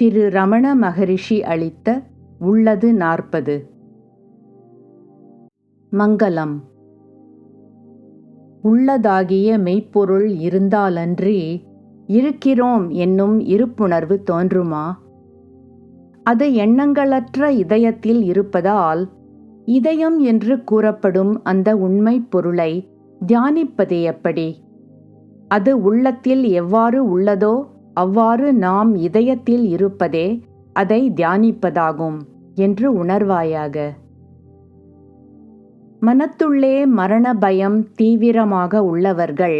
திரு ரமண மகரிஷி அளித்த உள்ளது நாற்பது. மங்களம். உள்ளதாகிய மெய்ப்பொருள் இருந்தாலன்றி இருக்கிறோம் என்னும் இருப்புணர்வு தோன்றுமா? அது எண்ணங்களற்ற இதயத்தில் இருப்பதால் இதயம் என்று கூறப்படும் அந்த உண்மைப் பொருளை தியானிப்பது எப்படி? அது உள்ளத்தில் எவ்வாறு உள்ளதோ அவ்வாறு நாம் இதயத்தில் இருப்பதே அதை தியானிப்பதாகும் என்று உணர்வாயாக. மனத்துள்ளே மரண பயம் தீவிரமாக உள்ளவர்கள்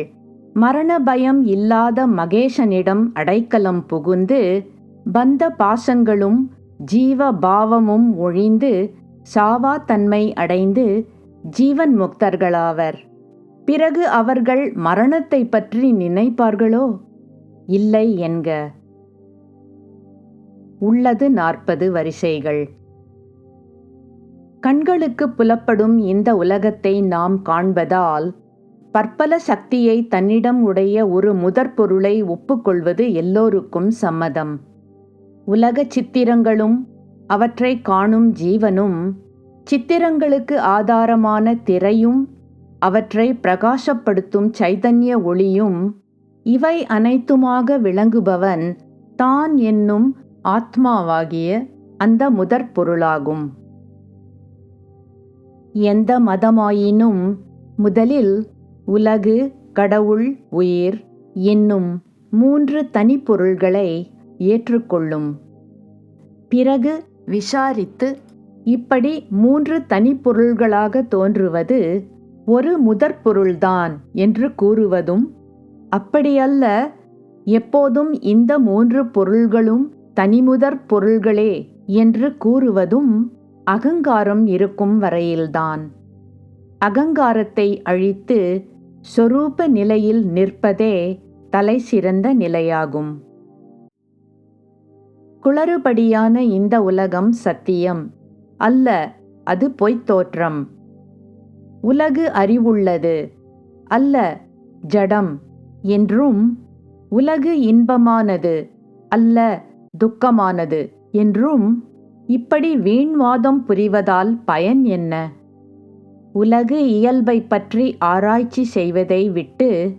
மரண பயம் இல்லாத மகேஷனிடம் அடைக்கலம் புகுந்து பந்த பாசங்களும் ஜீவ பாவமும் ஒழிந்து சாவா தன்மை அடைந்து ஜீவன் முக்தர்களாவர். பிறகு அவர்கள் மரணத்தை பற்றி நினைப்பார்களோ? இல்லை என்க. உள்ளது நாற்பது வரிசைகள். கண்களுக்கு புலப்படும் இந்த உலகத்தை நாம் காண்பதால் பற்பல சக்தியை தன்னிடம் உடைய ஒரு முதற் பொருளை ஒப்புக்கொள்வது எல்லோருக்கும் சம்மதம். உலக சித்திரங்களும் அவற்றை காணும் ஜீவனும் சித்திரங்களுக்கு ஆதாரமான திரையும் அவற்றை பிரகாசப்படுத்தும் சைதன்ய ஒளியும் இவை அனைத்துமாக விளங்குபவன் தான் என்னும் ஆத்மாவாகிய அந்த முதற் பொருளாகும். எந்த மதமாயினும் முதலில் உலகு கடவுள் உயிர் என்னும் மூன்று தனிப்பொருள்களை ஏற்றுக்கொள்ளும். பிறகு விசாரித்து இப்படி மூன்று தனிப்பொருள்களாக தோன்றுவது ஒரு முதற்பொருள்தான் என்று கூறுவதும் அப்படியல்ல எப்போதும் இந்த மூன்று பொருள்களும் தனிமுதற் பொருள்களே என்று கூறுவதும் அகங்காரம் இருக்கும் வரையில்தான். அகங்காரத்தை அழித்து சொரூப நிலையில் நிற்பதே தலை சிறந்த நிலையாகும். குளறுபடியான இந்த உலகம் சத்தியம். அல்ல அது பொய்த் தோற்றம். உலகு அறிவுள்ளது. அல்ல ஜடம். என்றும் உலகு இன்பமானது அல்ல துக்கமானது என்றும் இப்படி வீண்வாதம் புரிவதால் பயன் என்ன? உலகு இயல்பை பற்றி ஆராய்ச்சி செய்வதை விட்டு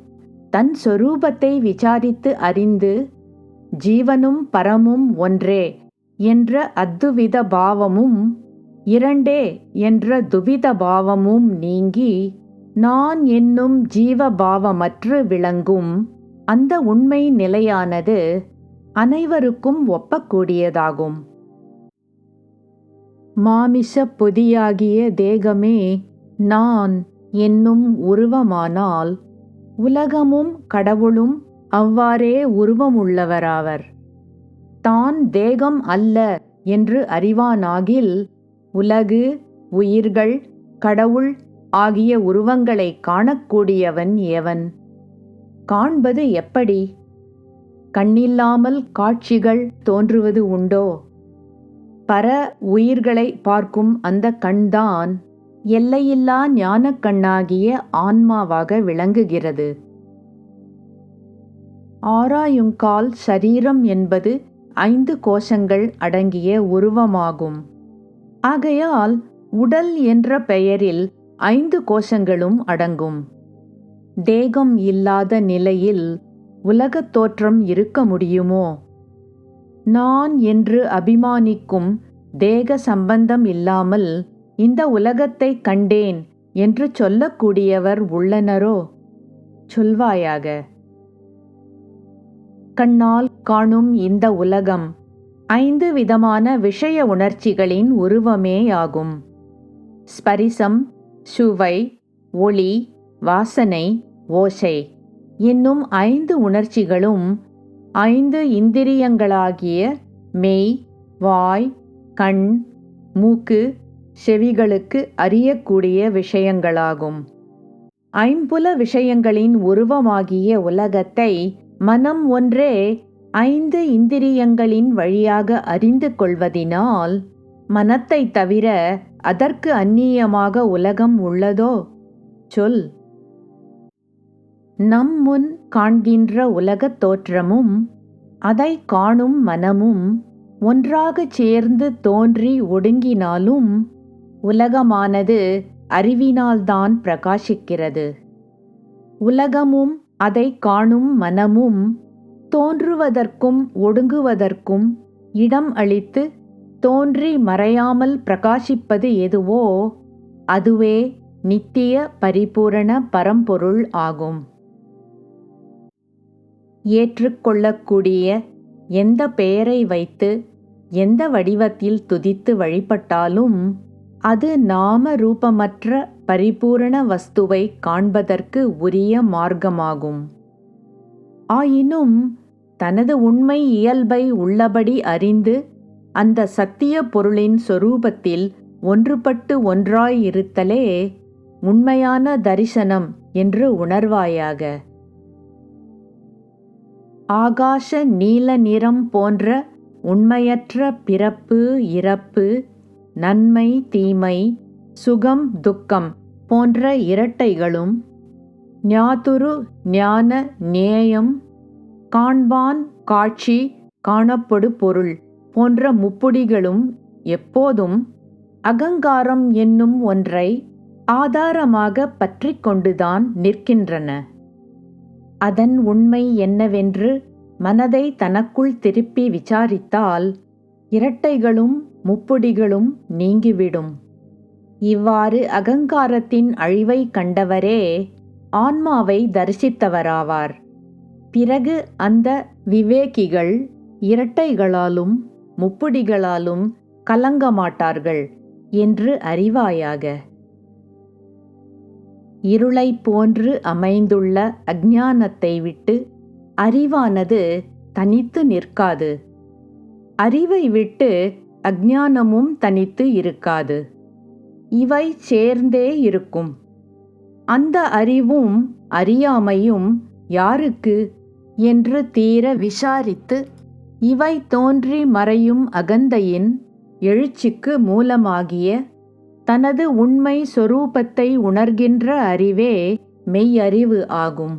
தன் சொரூபத்தை விசாரித்து அறிந்து ஜீவனும் பரமும் ஒன்றே என்ற அத்துவித பாவமும் இரண்டே என்ற துவித பாவமும் நீங்கி நான் என்னும் ஜீவபாவமற்று விளங்கும் அந்த உண்மை நிலையானது அனைவருக்கும் ஒப்பக்கூடியதாகும். மாமிஷ பொதியாகிய தேகமே நான் என்னும் உருவமானால் உலகமும் கடவுளும் அவ்வாறே உருவமுள்ளவராவர். தான் தேகம் அல்ல என்று அறிவானாகில் உலகு உயிர்கள் கடவுள் ஆகிய உருவங்களை காணக்கூடியவன் எவன்? காண்பது எப்படி? கண்ணில்லாமல் காட்சிகள் தோன்றுவது உண்டோ? பர உயிர்களை பார்க்கும் அந்த கண்தான் எல்லையில்லா ஞானக்கண்ணாகிய ஆன்மாவாக விளங்குகிறது. ஆராயுங்கால் சரீரம் என்பது ஐந்து கோஷங்கள் அடங்கிய உருவமாகும். ஆகையால் உடல் என்ற பெயரில் ஐந்து கோஷங்களும் அடங்கும். தேகம் இல்லாத நிலையில் உலகத் தோற்றம் இருக்க முடியுமோ? நான் என்று அபிமானிக்கும் தேக சம்பந்தம் இல்லாமல் இந்த உலகத்தை கண்டேன் என்று சொல்லக்கூடியவர் உள்ளனரோ? சொல்வாயாக. கண்ணால் காணும் இந்த உலகம் ஐந்து விதமான விஷய உணர்ச்சிகளின் உருவமேயாகும். ஸ்பரிசம் சுவை ஒளி வாசனை ஓசை என்னும் ஐந்து உணர்ச்சிகளும் ஐந்து இந்திரியங்களாகிய மெய் வாய் கண் மூக்கு செவிகளுக்கு அறியக்கூடிய விஷயங்களாகும். ஐம்புல விஷயங்களின் உருவமாகிய உலகத்தை மனம் ஒன்றே ஐந்து இந்திரியங்களின் வழியாக அறிந்து கொள்வதினால் மனத்தை தவிர அதற்கு அந்நியமாக உலகம் உள்ளதோ? சொல். நம் முன் காண்கின்ற உலகத் தோற்றமும் அதை காணும் மனமும் ஒன்றாகச் சேர்ந்து தோன்றி ஒடுங்கினாலும் உலகமானது அறிவினால்தான் பிரகாசிக்கிறது. உலகமும் அதை காணும் மனமும் தோன்றுவதற்கும் ஒடுங்குவதற்கும் இடம் அளித்து தோன்றி மறையாமல் பிரகாசிப்பது எதுவோ அதுவே நித்திய பரிபூரண பரம்பொருள் ஆகும். ஏற்றுக்கொள்ளக்கூடிய எந்த பெயரை வைத்து எந்த வடிவத்தில் துதித்து வழிபட்டாலும் அது நாம ரூபமற்ற பரிபூரண வஸ்துவை காண்பதற்கு உரிய மார்க்கமாகும். ஆயினும் தனது உண்மை இயல்பை உள்ளபடி அறிந்து அந்த சத்திய பொருளின் சொரூபத்தில் ஒன்றுபட்டு ஒன்றாயிருத்தலே உண்மையான தரிசனம் என்று உணர்வாயாக. ஆகாச நீல நிறம் போன்ற உண்மையற்ற பிறப்பு இறப்பு நன்மை தீமை சுகம் துக்கம் போன்ற இரட்டைகளும் ஞாதுரு ஞான நேயம் காண்பான் காட்சி காணப்படு பொருள் போன்ற முப்புடிகளும் எப்போதும் அகங்காரம் என்னும் ஒன்றை ஆதாரமாக பற்றி கொண்டுதான் நிற்கின்றன. அதன் உண்மை என்னவென்று மனதை தனக்குள் திருப்பி விசாரித்தால் இரட்டைகளும் முப்புடிகளும் நீங்கிவிடும். இவ்வாறு அகங்காரத்தின் அழிவை கண்டவரே ஆன்மாவை தரிசித்தவராவார். பிறகு அந்த விவேகிகள் இரட்டைகளாலும் முப்படிகளாலும் கலங்க மாட்டார்கள் என்று அறிவாயாக. இருளை போன்று அமைந்துள்ள அஞ்ஞானத்தை விட்டு அறிவானது தனித்து நிற்காது. அறிவை விட்டு அஞ்ஞானமும் தனித்து இருக்காது. இவை சேர்ந்தே இருக்கும். அந்த அறிவும் அறியாமையும் யாருக்கு? என்று தீர விசாரித்து இவை தோன்றி மறையும் அகந்தையின் எழுச்சிக்கு மூலமாகிய தனது உண்மை சொரூபத்தை உணர்கின்ற அறிவே மெய்யறிவு ஆகும்.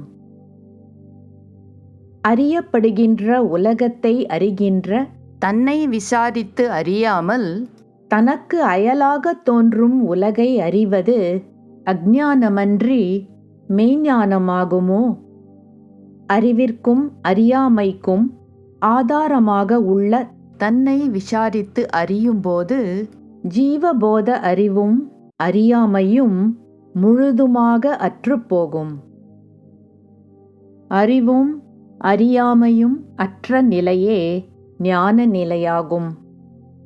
அறியப்படுகின்ற உலகத்தை அறிகின்ற தன்னை விசாரித்து அறியாமல் தனக்கு அயலாகத் தோன்றும் உலகை அறிவது அஞ்ஞானமன்றி மெய்ஞானமாகுமோ? அறிவிற்கும் அறியாமைக்கும் ஆதாரமாக உள்ள தன்னை விசாரித்து அறியும்போது ஜீவபோத அறிவும் அறியாமையும் முழுதுமாக அற்றுப்போகும் அறிவும் அறியாமையும் அற்ற நிலையே ஞான நிலையாகும்.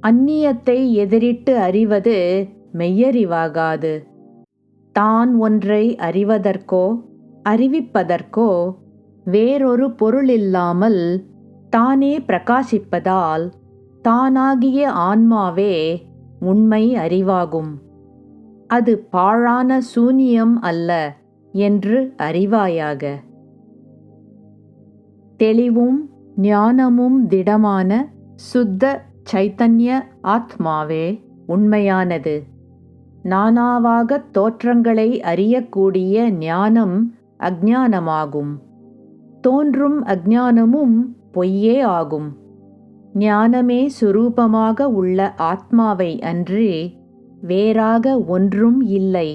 அந்நியத்தை எதிரிட்டு அறிவது மெய்யறிவாகாது. தான் ஒன்றை அறிவதற்கோ அறிவிப்பதற்கோ வேறொரு பொருளில்லாமல் தானே பிரகாசிப்பதால் தானாகிய ஆன்மாவே உண்மை அறிவாகும். அது பாழான சூனியம் அல்ல என்று அறிவாயாக. தெளிவும் ஞானமும் திடமான சுத்த சைத்தன்ய ஆத்மாவே உண்மையானது. நானாவாகத் தோற்றங்களை அறியக்கூடிய ஞானம் அஜானமாகும் தோன்றும் அஜானமும் பொய்யே ஆகும். ஞானமே சுரூபமாக உள்ள ஆத்மாவை அன்றி வேறாக ஒன்றும் இல்லை.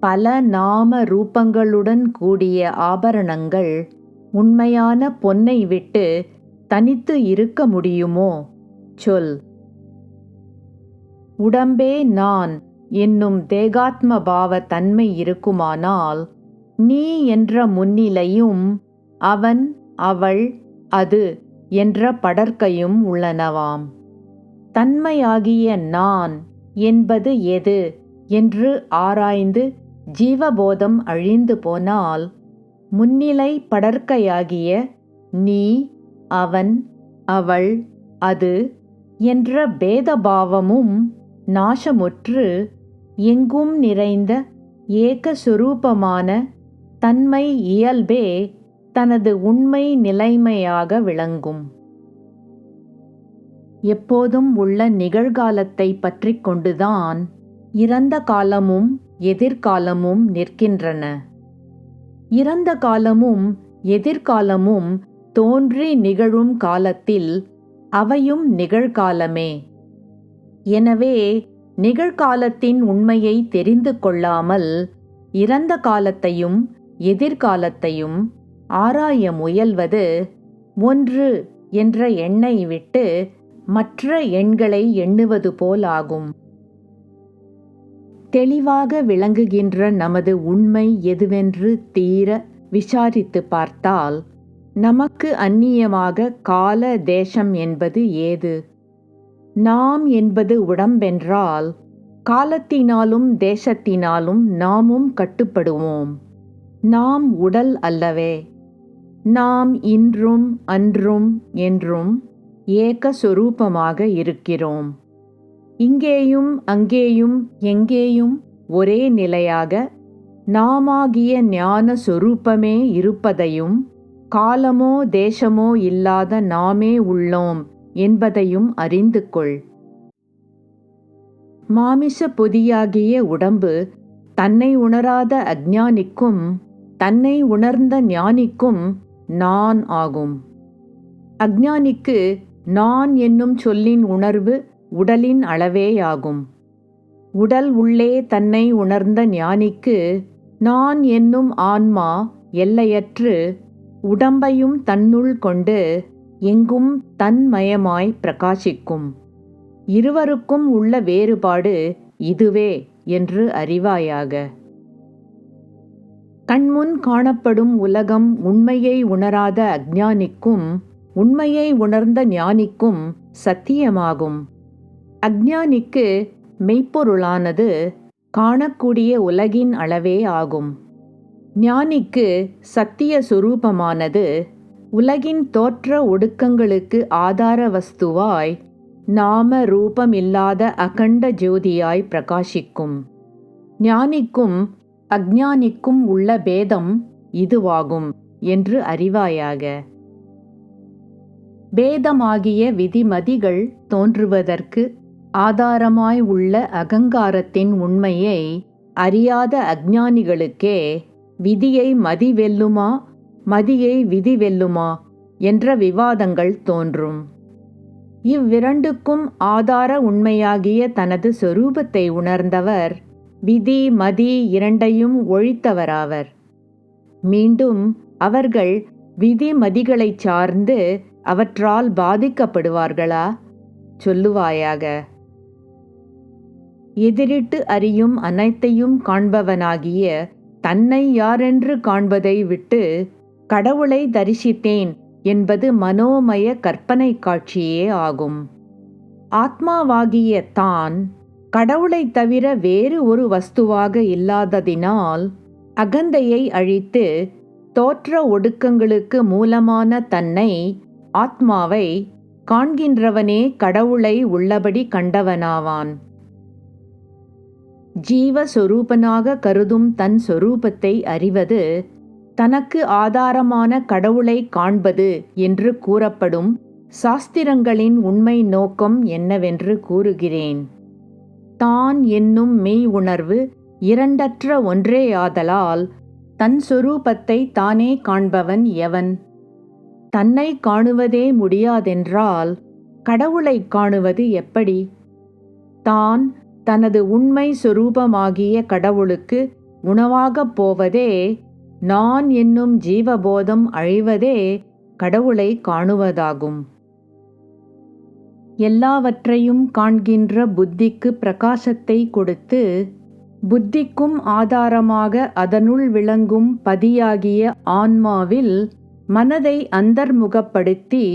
பல நாம ரூபங்களுடன் கூடிய ஆபரணங்கள் உண்மையான பொன்னை விட்டு தனித்து இருக்க முடியுமோ? சொல். உடம்பே நான் என்னும் தேகாத்ம பாவ தன்மை இருக்குமானால் நீ என்ற முன்னிலையும் அவன் அவள் அது என்ற படர்க்கையும் உள்ளனவாம். தன்மையாகிய நான் என்பது எது என்று ஆராய்ந்து ஜீவபோதம் அழிந்து போனால் முன்னிலை படர்க்கையாகிய நீ அவன் அவள் அது என்ற பேதபாவமும் நாசமுற்று எங்கும் நிறைந்த ஏகசுரூபமான தன்மை இயல்பே தனது உண்மை நிலைமையாக விளங்கும். எப்போதும் உள்ள நிகழ்காலத்தை பற்றி கொண்டுதான் இறந்த காலமும் எதிர்காலமும் நிற்கின்றன. இறந்த காலமும் எதிர்காலமும் தோன்றி நிகழும் காலத்தில் அவையும் நிகழ்காலமே. எனவே நிகழ்காலத்தின் உண்மையை தெரிந்து கொள்ளாமல் இறந்த காலத்தையும் எதிர்காலத்தையும் ஆராய முயல்வது ஒன்று என்ற எண்ணை விட்டு மற்ற எண்களை எண்ணுவது போலாகும். தெளிவாக விளங்குகின்ற நமது உண்மை எதுவென்று தீர விசாரித்து பார்த்தால் நமக்கு அந்நியமாக கால தேசம் என்பது ஏது? நாம் என்பது உடம்பென்றால் காலத்தினாலும் தேசத்தினாலும் நாமும் கட்டுப்படுவோம். நாம் உடல் அல்லவே. நாம் இன்றும் அன்றும் என்றும் ஏக சொரூபமாக இருக்கிறோம். இங்கேயும் அங்கேயும் எங்கேயும் ஒரே நிலையாக நாமாகிய ஞான சொரூபமே இருப்பதையும் காலமோ தேசமோ இல்லாத நாமே உள்ளோம் என்பதையும் அறிந்து கொள். மாமிச பொதியாகிய உடம்பு தன்னை உணராத அஜ்ஞானிக்கும் தன்னை உணர்ந்த ஞானிக்கும் நான் ஆகும். அஜ்ஞானிக்கு நான் என்னும் சொல்லின் உணர்வு உடலின் அளவேயாகும். உடல் உள்ளே தன்னை உணர்ந்த ஞானிக்கு நான் என்னும் ஆன்மா எல்லையற்று உடம்பையும் தன்னுள் கொண்டு எங்கும் தன்மயமாய் பிரகாசிக்கும். இருவருக்கும் உள்ள வேறுபாடு இதுவே என்று அறிவாயாக. கண்முன் காணப்படும் உலகம் உண்மையை உணராத அஜ்ஞானிக்கும் உண்மையை உணர்ந்த ஞானிக்கும் சத்தியமாகும். அஜ்ஞானிக்கு மெய்ப்பொருளானது காணக்கூடிய உலகின் அளவே ஆகும். ஞானிக்கு சத்திய சுரூபமானது உலகின் தோற்ற ஒடுக்கங்களுக்கு ஆதார வஸ்துவாய் நாம ரூபமில்லாத அகண்ட ஜோதியாய் பிரகாசிக்கும். ஞானிக்கும் அஜ்ஞானிக்கும் உள்ள பேதம் இதுவாகும் என்று அறிவாயாக. பேதமாகிய விதிமதிகள் தோன்றுவதற்கு ஆதாரமாய் உள்ள அகங்காரத்தின் உண்மையை அறியாத அஜ்ஞானிகளுக்கே விதியை மதி வெல்லுமா மதியை விதி வெல்லுமா என்ற விவாதங்கள் தோன்றும். இவ்விரண்டுக்கும் ஆதார உண்மையாகிய தனது சொரூபத்தை உணர்ந்தவர் விதி மதி இரண்டையும் ஒழித்தவராவர். மீண்டும் அவர்கள் விதி மதிகளைச் சார்ந்து அவற்றால் பாதிக்கப்படுவார்களா? சொல்லுவாயாக. எதிரிட்டு அறியும் அனைத்தையும் காண்பவனாகிய தன்னை யாரென்று காண்பதை விட்டு கடவுளை தரிசித்தேன் என்பது மனோமய கற்பனை காட்சியே ஆகும். ஆத்மாவாகிய தான் கடவுளை தவிர வேறு ஒரு வஸ்துவாக இல்லாததினால் அகந்தையை அழித்து தோற்ற ஒடுக்கங்களுக்கு மூலமான தன்னை ஆத்மாவை காண்கின்றவனே கடவுளை உள்ளபடி கண்டவனாவான். ஜீவஸ்வரூபனாக கருதும் தன் சொரூபத்தை அறிவது தனக்கு ஆதாரமான கடவுளை காண்பது என்று கூறப்படும் சாஸ்திரங்களின் உண்மை நோக்கம் என்னவென்று கூறுகிறேன். தான் என்னும் மெய் உணர்வு இரண்டற்ற ஒன்றேயாதலால் தன் சொரூபத்தை தானே காண்பவன் எவன்? தன்னை காணுவதே முடியாதென்றால் கடவுளை காணுவது எப்படி? தான் தனது உண்மை சொரூபமாகிய கடவுளுக்கு உணவாகப் போவதே நான் என்னும் ஜீவபோதம் அழிவதே கடவுளை காணுவதாகும். எல்லாவற்றையும் காண்கின்ற புத்திக்கு பிரகாசத்தை கொடுத்து புத்திக்கும் ஆதாரமாக அதனுள் விளங்கும் பதியாகிய ஆன்மாவில் மனதை அந்தர்முகப்படுத்தி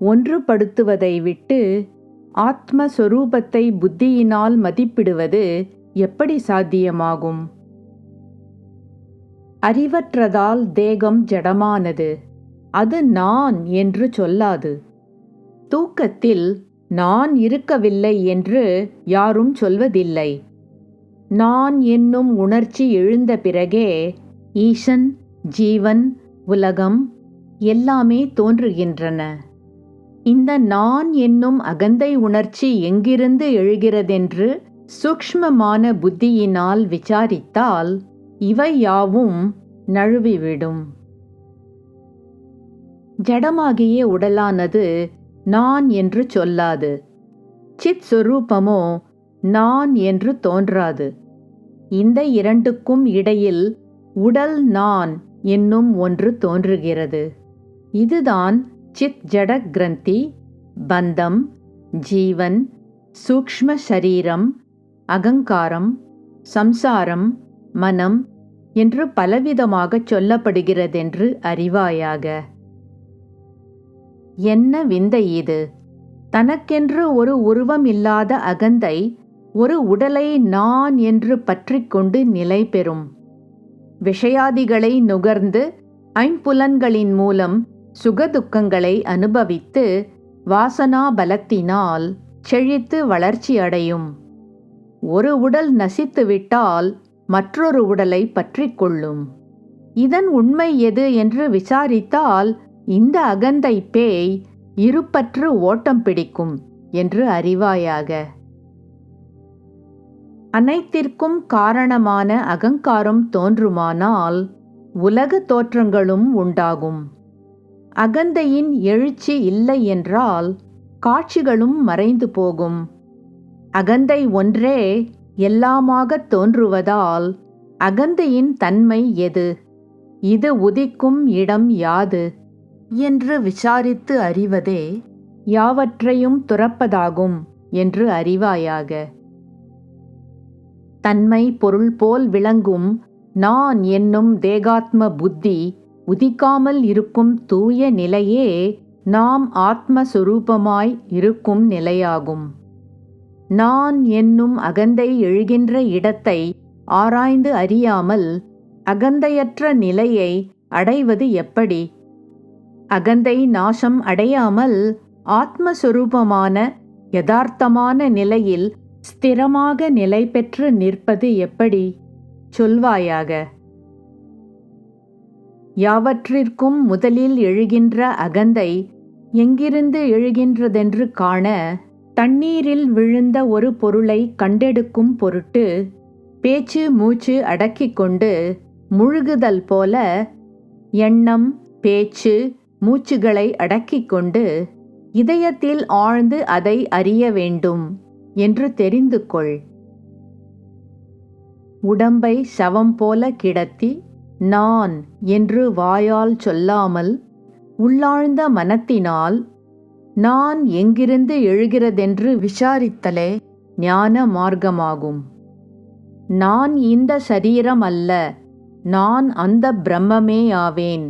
ஒன்றுபடுத்துவதை விட்டு ஆத்மஸ்வரூபத்தை புத்தியினால் மதிப்பிடுவது எப்படி சாத்தியமாகும்? அறிவற்றதால் தேகம் ஜடமானது. அது நான் என்று சொல்லாது. தூக்கத்தில் நான் இருக்கவில்லை என்று யாரும் சொல்வதில்லை. நான் என்னும் உணர்ச்சி எழுந்த பிறகே ஈசன் ஜீவன் உலகம் எல்லாமே தோன்றுகின்றன. இந்த நான் என்னும் அகந்தை உணர்ச்சி எங்கிருந்து எழுகிறதென்று சூக்ஷ்மமான புத்தியினால் விசாரித்தால் இவை யாவும் நழுவிவிடும். ஜடமாகிய உடலானது நான் என்று சொல்லாது. சித் சொரூபமோ நான் என்று தோன்றாது. இந்த இரண்டுக்கும் இடையில் உடல் நான் என்னும் ஒன்று தோன்றுகிறது. இதுதான் சித் ஜட கிரந்தி பந்தம் ஜீவன் சூக்ஷ்ம சரீரம் அகங்காரம் சம்சாரம் மனம் என்று பலவிதமாகச் சொல்லப்படுகிறதென்று அறிவாயாக. என்ன விந்தை இது? தனக்கென்று ஒரு உருவம் இல்லாத அகந்தை ஒரு உடலை நான் என்று பற்றிக்கொண்டு நிலை பெறும். விஷயாதிகளை நுகர்ந்து ஐம்புலன்களின் மூலம் சுகதுக்கங்களை அனுபவித்து வாசனா பலத்தினால் செழித்து வளர்ச்சி அடையும். ஒரு உடல் நசித்துவிட்டால் மற்றொரு உடலை பற்றிக்கொள்ளும் இதன் உண்மை எது என்று விசாரித்தால் இந்த அகந்தை பேய் இருப்பற்று ஓட்டம் பிடிக்கும் என்று அறிவாயாக. அனைத்திற்கும் காரணமான அகங்காரம் தோன்றுமானால் உலக தோற்றங்களும் உண்டாகும். அகந்தையின் எழுச்சி இல்லை என்றால் காட்சிகளும் மறைந்து போகும். அகந்தை ஒன்றே எல்லாமாகத் தோன்றுவதால் அகந்தையின் தன்மை எது? இது உதிக்கும் இடம் யாது? என்று விசாரித்து அறிவதே யாவற்றையும் துறப்பதாகும் என்று அறிவாயாக. தன்மை பொருள் போல் விளங்கும் நான் என்னும் தேகாத்ம புத்தி உதிக்காமல் இருக்கும் தூய நிலையே நாம் ஆத்மஸ்வரூபமாய் இருக்கும் நிலையாகும். நான் என்னும் அகந்தை எழுகின்ற இடத்தை ஆராய்ந்து அறியாமல் அகந்தையற்ற நிலையை அடைவது எப்படி? அகந்தை நாசம் அடையாமல் ஆத்மஸ்வரூபமான யதார்த்தமான நிலையில் ஸ்திரமாக நிலை பெற்று நிற்பது எப்படி? சொல்வாயாக. யாவற்றிற்கும் முதலில் எழுகின்ற அகந்தை எங்கிருந்து எழுகின்றதென்று காண தண்ணீரில் விழுந்த ஒரு பொருளை கண்டெடுக்கும் பொருட்டு பேச்சு மூச்சு அடக்கிக் கொண்டு முழுகுதல் போல எண்ணம் பேச்சு மூச்சுகளை அடக்கிக் கொண்டு இதயத்தில் ஆழ்ந்து அதை அறிய வேண்டும் என்று தெரிந்து கொள். உடம்பை சவம் போல கிடத்தி நான் என்று வாயால் சொல்லாமல் உள்ளாழ்ந்த மனத்தினால் நான் எங்கிருந்து எழுகிறதென்று விசாரித்தலே ஞான மார்க்கமாகும். நான் இந்த சரீரம் அல்ல நான் அந்த பிரம்மமே ஆவேன்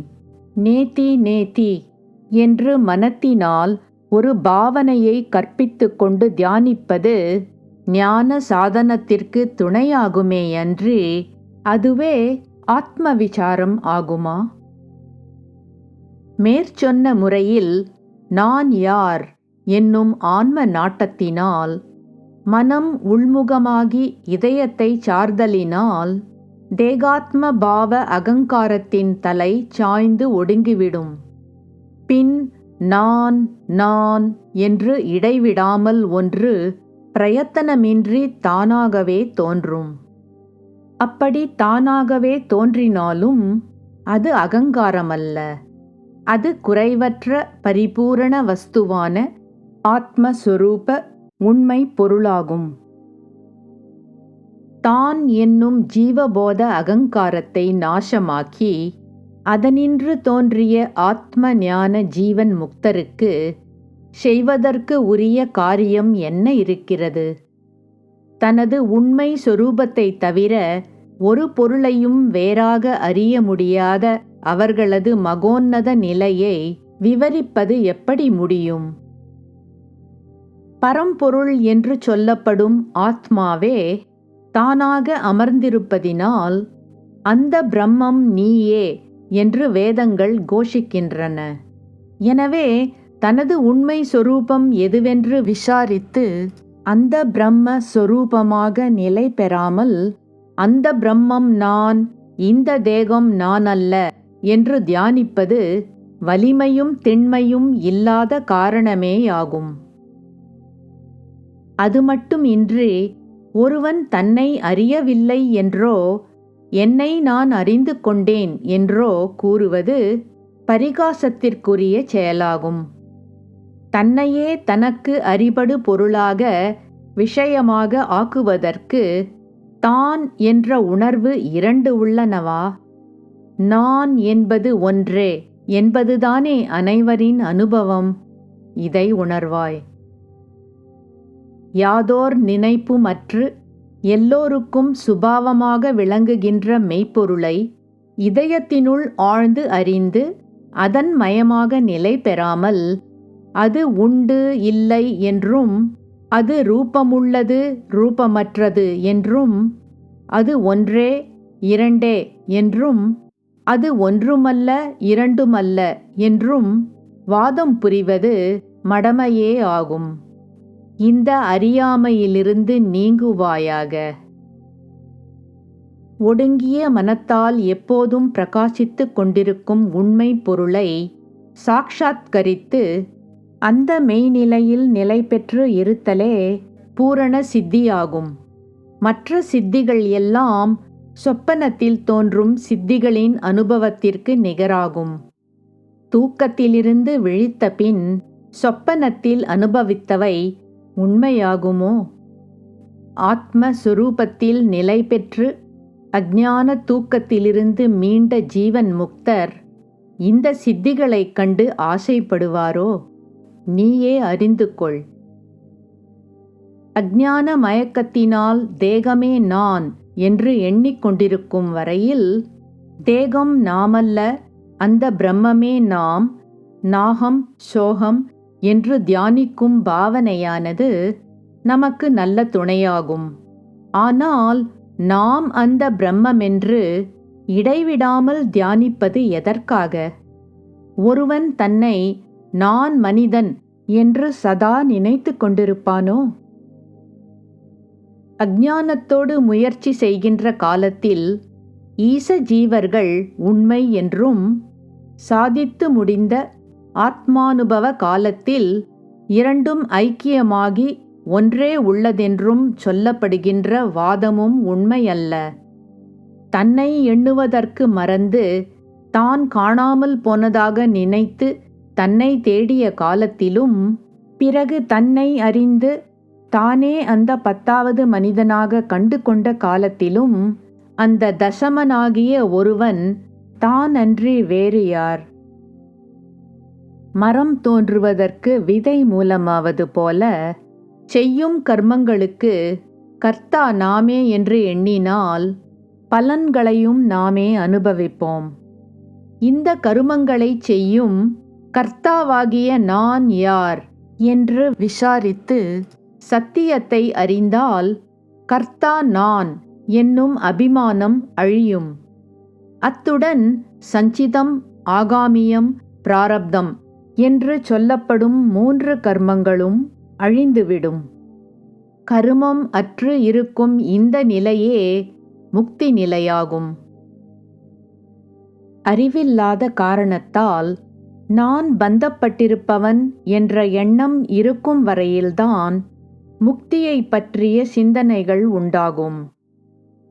நேத்தி நேத்தி என்று மனத்தினால் ஒரு பாவனையை கற்பித்து கொண்டு தியானிப்பது ஞான சாதனத்திற்கு துணையாகுமே அன்றி அதுவே ஆத்ம விசாரம் ஆகுமா? மேற்சொன்ன முறையில் நான் யார்? என்னும் ஆன்ம நாட்டத்தினால் மனம் உள்முகமாகி இதயத்தை சார்தலினால் தேகாத்ம பாவ அகங்காரத்தின் தலை சாய்ந்து ஒடுங்கிவிடும். பின் நான் நான் என்று இடைவிடாமல் ஒன்று பிரயத்தனமின்றி தானாகவே தோன்றும். அப்படி தானாகவே தோன்றினாலும் அது அகங்காரமல்ல. அது குறைவற்ற பரிபூரண வஸ்துவான ஆத்மஸ்வரூப உண்மை பொருளாகும். தான் என்னும் ஜீவபோத அகங்காரத்தை நாசமாக்கி அதனின்று தோன்றிய ஆத்ம ஞான ஜீவன் முக்தருக்கு செய்வதற்கு உரிய காரியம் என்ன இருக்கிறது? தனது உண்மை சொரூபத்தை தவிர ஒரு பொருளையும் வேறாக அறிய முடியாத அவர்களது மகோன்னத நிலையை விவரிப்பது எப்படி முடியும்? பரம்பொருள் என்று சொல்லப்படும் ஆத்மாவே தானாக அமர்ந்திருப்பதினால் அந்த பிரம்மம் நீயே என்று வேதங்கள் கோஷிக்கின்றன. எனவே தனது உண்மை சொரூபம் எதுவென்று விசாரித்து அந்த பிரம்ம சொரூபமாக நிலை பெறாமல் அந்த பிரம்மம் நான் இந்த தேகம் நான் அல்ல என்று தியானிப்பது வலிமையும் திண்மையும் இல்லாத காரணமேயாகும். அது மட்டுமின்றி ஒருவன் தன்னை அறியவில்லை என்றோ என்னை நான் அறிந்து கொண்டேன் என்றோ கூறுவது பரிகாசத்திற்குரிய செயலாகும். தன்னையே தனக்கு அறிபடு பொருளாக விஷயமாக ஆக்குவதற்கு தான் என்ற உணர்வு இரண்டு உள்ளனவா? நான் என்பது ஒன்றே என்பதுதானே அனைவரின் அனுபவம்? இதை உணர்வாய். யாதோர் நினைப்புமற்று எல்லோருக்கும் சுபாவமாக விளங்குகின்ற மெய்ப்பொருளை இதயத்தினுள் ஆழ்ந்து அறிந்து அதன் மயமாக நிலை பெறாமல் அது உண்டு இல்லை என்றும் அது ரூபமுள்ளது ரூபமற்றது என்றும் அது ஒன்றே இரண்டே என்றும் அது ஒன்றுமல்ல இரண்டுமல்ல என்றும் வாதம் புரிவது மடமையே ஆகும். இந்த அறியாமையிலிருந்து நீங்குவாயாக. ஒடுங்கிய மனத்தால் எப்போதும் பிரகாசித்துக் கொண்டிருக்கும் உண்மை பொருளை சாட்சாத்கரித்து அந்த மெய்நிலையில் நிலை பெற்று இருத்தலே பூரண சித்தியாகும். மற்ற சித்திகள் எல்லாம் சொப்பனத்தில் தோன்றும் சித்திகளின் அனுபவத்திற்கு நிகராகும். தூக்கத்திலிருந்து விழித்த பின் சொப்பனத்தில் அனுபவித்தவை உண்மையாகுமோ? ஆத்மஸ்வரூபத்தில் நிலை பெற்று அஜான தூக்கத்திலிருந்து மீண்ட ஜீவன் முக்தர் இந்த சித்திகளைக் கண்டு ஆசைப்படுவாரோ? நீயே அறிந்து கொள். அஜ்ஞான மயக்கத்தினால் தேகமே நான் என்று எண்ணிக்கொண்டிருக்கும் வரையில் தேகம் நாமல்ல அந்த பிரம்மமே நாம் நாகம் சோகம் என்று தியானிக்கும் பாவனையானது நமக்கு நல்ல துணையாகும். ஆனால் நாம் அந்த பிரம்மமென்று இடைவிடாமல் தியானிப்பது எதற்காக? ஒருவன் தன்னை நான் மனிதன் என்று சதா நினைத்து கொண்டிருப்பானோ? அஜானத்தோடு முயற்சி செய்கின்ற காலத்தில் ஈச ஜீவர்கள் உண்மை என்றும் சாதித்து முடிந்த ஆத்மானுபவ காலத்தில் இரண்டும் ஐக்கியமாகி ஒன்றே உள்ளதென்றும் சொல்லப்படுகின்ற வாதமும் உண்மையல்ல. தன்னை எண்ணுவதற்கு மறந்து தான் காணாமல் போனதாக நினைத்து தன்னை தேடிய காலத்திலும் பிறகு தன்னை அறிந்து தானே அந்த பத்தாவது மனிதனாக கண்டு கொண்ட காலத்திலும் அந்த தசமனாகிய ஒருவன் தான் அன்றி வேறு யார்? மரம் தோன்றுவதற்கு விதை மூலமாவது போல செய்யும் கர்மங்களுக்கு கர்த்தா நாமே என்று எண்ணினால் பலன்களையும் நாமே அனுபவிப்போம். இந்த கருமங்களை செய்யும் கர்த்தாவாகிய நான் யார் என்று விசாரித்து சத்தியத்தை அறிந்தால் கர்த்தா நான் என்னும் அபிமானம் அழியும். அத்துடன் சஞ்சிதம் ஆகாமியம் பிராரப்தம் என்று சொல்லப்படும் மூன்று கர்மங்களும் அழிந்துவிடும். கருமம் அற்று இருக்கும் இந்த நிலையே முக்தி நிலையாகும். அறிவில்லாத காரணத்தால் நான் பந்தப்பட்டிருப்பவன் என்ற எண்ணம் இருக்கும் வரையில்தான் முக்தியை பற்றிய சிந்தனைகள் உண்டாகும்.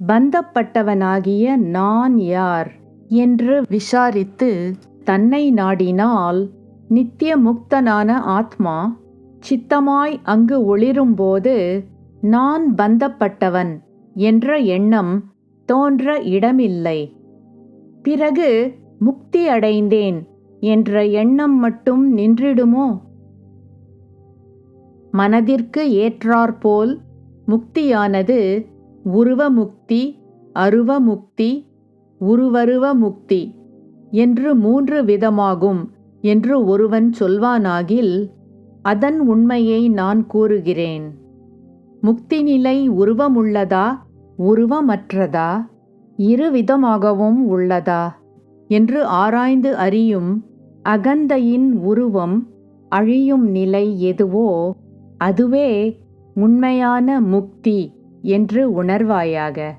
பந்தப்பட்டவனாகிய நான் யார் என்று விசாரித்து தன்னை நாடினால் நித்திய முக்தனான ஆத்மா சித்தமாய் அங்கு ஒளிரும்போது நான் பந்தப்பட்டவன் என்ற எண்ணம் தோன்ற இடமில்லை. பிறகு முக்தி அடைந்தேன் என்ற எண்ணம் மட்டும் நின்றிடுமோ? மனதிற்கு ஏற்றாற்போல் முக்தியானது உருவமுக்தி அருவமுக்தி உருவருவ முக்தி என்று மூன்று விதமாகும். என்று ஒருவன் சொல்வானாகில் அதன் உண்மையை நான் கூறுகிறேன். முக்தி நிலை உருவமுள்ளதா உருவமற்றதா இருவிதமாகவும் உள்ளதா? என்று ஆராய்ந்து அறியும் அகந்தையின் உருவம் அழியும் நிலை எதுவோ அதுவே உண்மையான முக்தி என்று உணர்வாயாக.